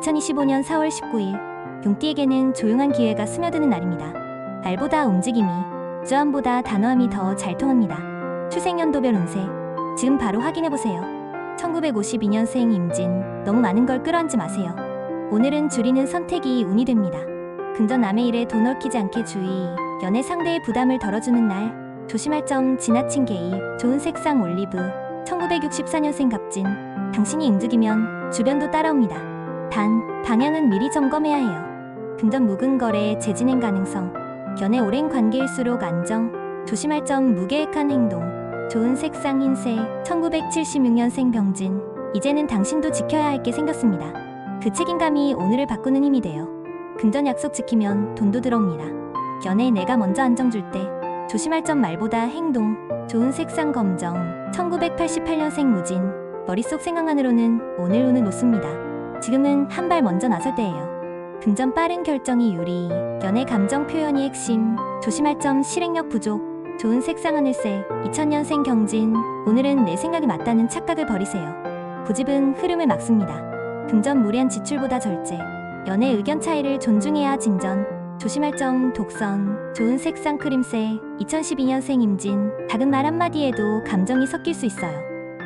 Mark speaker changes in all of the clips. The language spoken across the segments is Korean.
Speaker 1: 2025년 4월 19일 용띠에게는 조용한 기회가 스며드는 날입니다. 말보다 움직임이, 주안보다 단호함이 더 잘 통합니다. 출생연도별 운세 지금 바로 확인해보세요. 1952년생 임진 너무 많은 걸 끌어안지 마세요. 오늘은 줄이는 선택이 운이 됩니다. 금전 남의 일에 돈 얽히지 않게 주의 연애 상대의 부담을 덜어주는 날 조심할 점 지나친 개의 좋은 색상 올리브 1964년생 갑진 당신이 움직이면 주변도 따라옵니다. 단 방향은 미리 점검해야 해요. 금전 묵은 거래 재진행 가능성 연애 오랜 관계일수록 안정 조심할 점 무계획한 행동 좋은 색상 흰색 1976년생 병진 이제는 당신도 지켜야 할 게 생겼습니다. 그 책임감이 오늘을 바꾸는 힘이 돼요. 금전 약속 지키면 돈도 들어옵니다. 연애 내가 먼저 안정 줄 때 조심할 점 말보다 행동 좋은 색상 검정 1988년생 무진 머릿속 생각만으로는 오늘 운은 놓습니다. 지금은 한 발 먼저 나설 때예요. 금전 빠른 결정이 유리 연애 감정 표현이 핵심 조심할 점 실행력 부족 좋은 색상 하늘색 2000년생 경진 오늘은 내 생각이 맞다는 착각을 버리세요. 고집은 흐름을 막습니다. 금전 무리한 지출보다 절제 연애 의견 차이를 존중해야 진전 조심할 점 독선 좋은 색상 크림색 2012년생 임진 작은 말 한마디에도 감정이 섞일 수 있어요.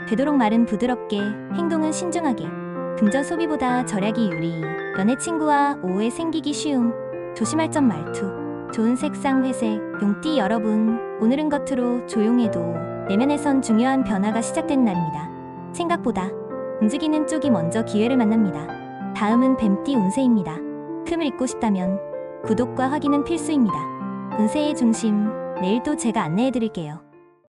Speaker 1: 되도록 말은 부드럽게 행동은 신중하게 금전 소비보다 절약이 유리 연애 친구와 오해 생기기 쉬움 조심할 점 말투 좋은 색상 회색 용띠 여러분 오늘은 겉으로 조용해도 내면에선 중요한 변화가 시작되는 날입니다. 생각보다 움직이는 쪽이 먼저 기회를 만납니다. 다음은 뱀띠 운세입니다. 틈을 잇고 싶다면 구독과 확인은 필수입니다. 운세의 중심 내일 또 제가 안내해 드릴게요.